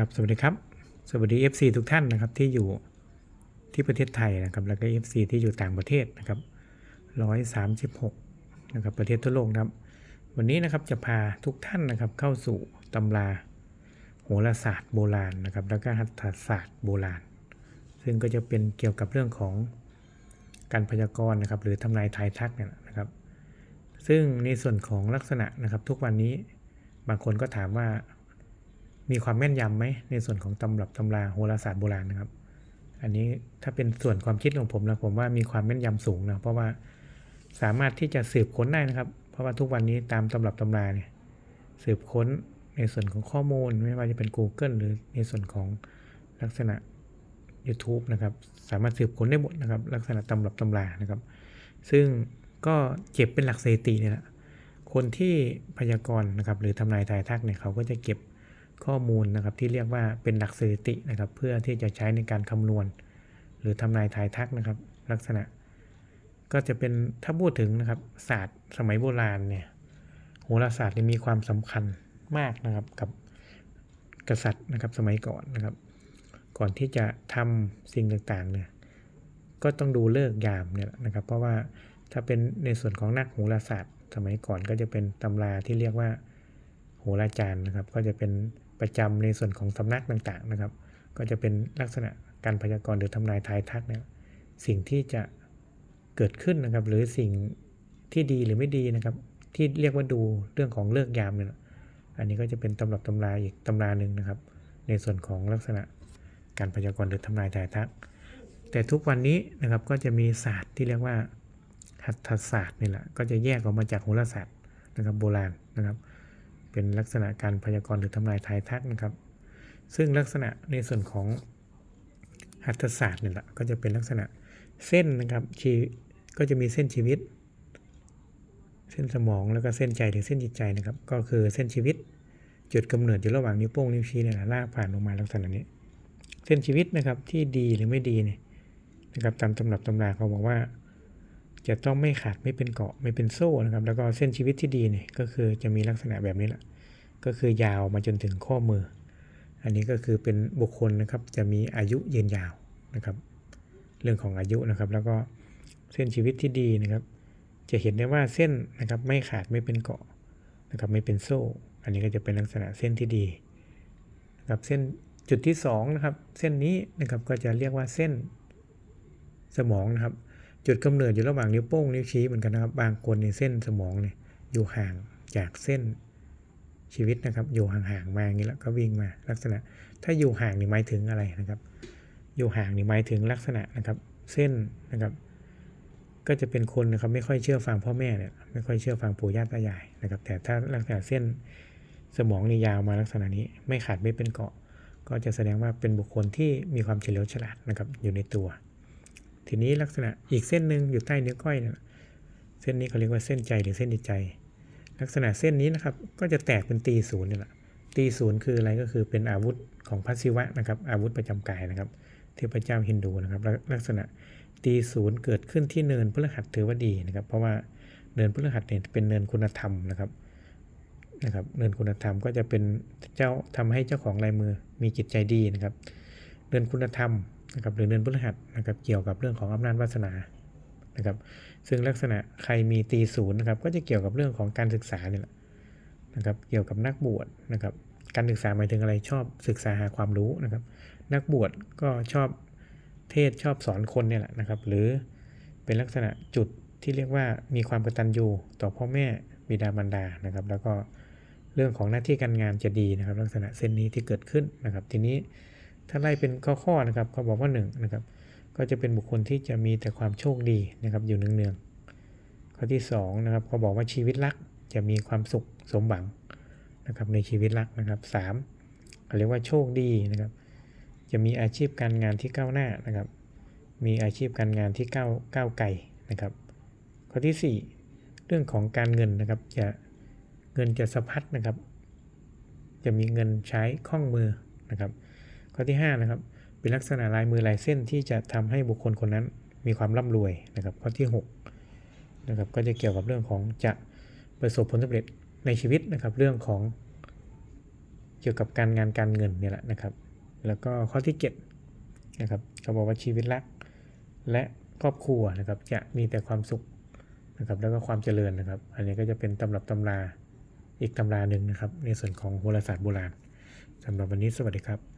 ครับสวัสดีครับ สวัสดี FC ทุกท่านนะครับที่อยู่ที่ประเทศไทยนะครับแล้วก็ FC ที่อยู่ต่างประเทศนะครับ136นะครับประเทศทั่วโลกนะครับ วันนี้นะครับจะพาทุกท่านนะครับเข้าสู่ตำราโหราศาสตร์โบราณนะครับแล้วก็หัตถศาสตร์โบราณ ซึ่งก็จะเป็นเกี่ยวกับเรื่องของการพยากรณ์นะครับหรือทำนายทายทักเนี่ยนะครับ ซึ่งในส่วนของลักษณะนะครับทุกวันนี้บางคนก็ถามว่า มีความแม่นยำไหมในส่วนของตำรับตำราโหราศาสตร์โบราณนะครับ อันนี้ถ้าเป็นส่วนความคิดของผมนะผมว่ามีความแม่นยำสูงนะเพราะว่าสามารถที่จะสืบค้นได้นะครับ เพราะว่าทุกวันนี้ตามตำรับตำราเนี่ยสืบค้นในส่วนของข้อมูลไม่ว่าจะเป็น Google หรือในส่วนของลักษณะ YouTube นะครับ สามารถสืบค้นได้หมดนะครับ ลักษณะตำรับตำรานะครับ ซึ่งก็เก็บเป็นหลักสถิติเนี่ยแหละคนที่พยากรณ์นะครับ หรือทำนายทายทักเนี่ยเขาก็จะเก็บ ข้อมูลนะครับที่เรียกว่าเป็นหลักสถิตินะครับ เพื่อที่จะใช้ในการคำนวณ หรือทำนายทายทักนะครับ ลักษณะ ก็จะเป็นถ้าพูดถึงนะครับ ศาสตร์สมัยโบราณเนี่ยโหราศาสตร์มีความสำคัญมากนะครับกับกษัตริย์นะครับสมัยก่อนนะครับ ก่อนที่จะทำสิ่งต่างๆเนี่ยก็ต้องดูเลิกยามเนี่ยนะครับ เพราะว่าถ้าเป็นในส่วนของนักโหราศาสตร์ สมัยก่อนก็จะเป็นตำราที่เรียกว่า หราจารย์นะครับ ก็จะเป็นประจำในส่วนของสำนักต่างๆนะครับ ก็จะเป็นลักษณะการพยากรณ์หรือทำนายทายทักเนี่ยสิ่งที่จะเกิดขึ้นนะครับ หรือสิ่งที่ดีหรือไม่ดีนะครับ ที่เรียกว่าดูเรื่องของเลิกยามเนี่ยอันนี้ก็จะเป็นตำรับตำราอีกตำราหนึ่งนะครับ ในส่วนของลักษณะการพยากรณ์หรือทำนายทายทัก แต่ทุกวันนี้นะครับก็จะมีศาสตร์ที่เรียกว่าหัตถศาสตร์นี่แหละก็จะแยกออกมาจากโหราศาสตร์นะครับโบราณนะครับ เป็นลักษณะการพยากรณ์หรือทำนายทายทักนะครับ ซึ่งลักษณะในส่วนของหัตถศาสตร์เนี่ยแหละก็จะเป็นลักษณะเส้นนะครับชีก็จะมีเส้นชีวิต เส้นสมองแล้วก็เส้นใจหรือเส้นจิตใจนะครับ ก็คือเส้นชีวิต จุดกำเนิดอยู่ระหว่างนิ้วโป้งนิ้วชี้เนี่ยนะลากผ่านลงมาลักษณะนี้ เส้นชีวิตนะครับที่ดีหรือไม่ดีเนี่ยนะครับตามตำรับตำราเขาบอกว่า จะต้องไม่ขาดไม่เป็นเกาะไม่เป็นโซ่นะครับ แล้วก็เส้นชีวิตที่ดีเนี่ยก็คือจะมีลักษณะแบบนี้แหละ ก็คือยาวมาจนถึงข้อมือ อันนี้ก็คือเป็นบุคคลนะครับจะมีอายุยืนยาวนะครับ เรื่องของอายุนะครับ แล้วก็เส้นชีวิตที่ดีนะครับ จะเห็นได้ว่าเส้นนะครับไม่ขาดไม่เป็นเกาะนะครับไม่เป็นโซ่ อันนี้ก็จะเป็นลักษณะเส้นที่ดีนะครับเส้นจุดที่สองนะครับเส้นนี้นะครับก็จะเรียกว่าเส้นสมองนะครับ จุดกำเนิดอยู่ระหว่างนิ้วโป้งนิ้วชี้เหมือนกันนะครับ บางคนในเส้นสมองเนี่ยอยู่ห่างจากเส้น ชีวิตนะครับอยู่ห่างๆมาอย่างนี้แล้วก็วิ่งมาลักษณะ ถ้าอยู่ห่างนี่หมายถึงอะไรนะครับ อยู่ห่างนี่หมายถึงลักษณะนะครับ เส้นนะครับ ก็จะเป็นคนนะครับไม่ค่อยเชื่อฟังพ่อแม่เนี่ยไม่ค่อยเชื่อฟังปู่ย่าตายายนะครับ แต่ถ้าลักษณะเส้นสมองนี่ยาวมาลักษณะนี้ไม่ขาดไม่เป็นเกาะ ก็จะแสดงว่าเป็นบุคคลที่มีความเฉลียวฉลาดนะครับอยู่ในตัว ทีนี้ลักษณะอีกเส้นหนึ่งอยู่ใต้นิ้วก้อยเนี่ยเส้นนี้เขาเรียกว่าเส้นใจหรือเส้นใจ ลักษณะเส้นนี้นะครับ ก็จะแตกเป็นตีศูนย์นี่แหละ ตีศูนย์คืออะไรก็คือเป็นอาวุธของพระศิวะนะครับ อาวุธประจำกายนะครับ เทพเจ้าฮินดูนะครับลักลักษณะตีศูนย์เกิดขึ้นที่เนินพฤหัสถือว่าดีนะครับ เพราะว่าเนินพฤหัสเนี่ยเป็นเนินคุณธรรมนะครับนะครับ เนินคุณธรรมก็จะเป็นเจ้าทำให้เจ้าของลายมือมีจิตใจดีนะครับ เนินคุณธรรมนะครับหรือเนินพฤหัสนะครับ เกี่ยวกับเรื่องของอำนาจวาสนา นะครับซึ่งลักษณะใครมีตีศูนย์นะครับก็จะเกี่ยวกับเรื่องของการศึกษาเนี่ยแหละนะครับเกี่ยวกับนักบวชนะครับการศึกษาหมายถึงอะไรชอบศึกษาหาความรู้นะครับ นักบวชก็ชอบเทศชอบสอนคนเนี่ยแหละนะครับ หรือเป็นลักษณะจุดที่เรียกว่ามีความกตัญญูต่อพ่อแม่บิดามารดานะครับ แล้วก็เรื่องของหน้าที่การงานจะดีนะครับ ลักษณะเส้นนี้ที่เกิดขึ้นนะครับ ทีนี้ถ้าไล่เป็นข้อๆนะครับเขาบอกว่าหนึ่งนะครับ ก็จะเป็นบุคคลที่จะมีแต่ความโชคดีนะครับอยู่เนืองๆข้อที่2นะครับเขาบอกว่าชีวิตรักจะมีความสุขสมหวังนะครับในชีวิตรักนะครับสามเขาเรียกว่าโชคดีนะครับ จะมีอาชีพการงานที่ก้าวหน้านะครับ มีอาชีพการงานที่ก้าวก้าวไกลนะครับ ข้อที่ 4 เรื่องของการเงินนะครับจะเงินจะสะพัดนะครับ จะมีเงินใช้คล่องมือนะครับ ข้อที่5นะครับ เป็นลักษณะลายมือลายเส้นที่จะทำให้บุคคลคนนั้นมีความร่ำรวยนะครับข้อที่6นะครับก็จะเกี่ยวกับเรื่องของจะประสบผลสำเร็จในชีวิตนะครับ เรื่องของเกี่ยวกับการงานการเงินเนี่ยแหละนะครับ แล้วก็ข้อที่7นะครับเขาบอกว่าชีวิตรักและครอบครัวนะครับจะมีแต่ความสุขนะครับแล้วก็ความเจริญนะครับ อันนี้ก็จะเป็นตำรับตำราอีกตำราหนึ่งนะครับ ในส่วนของโหราศาสตร์โบราณสำหรับวันนี้สวัสดีครับ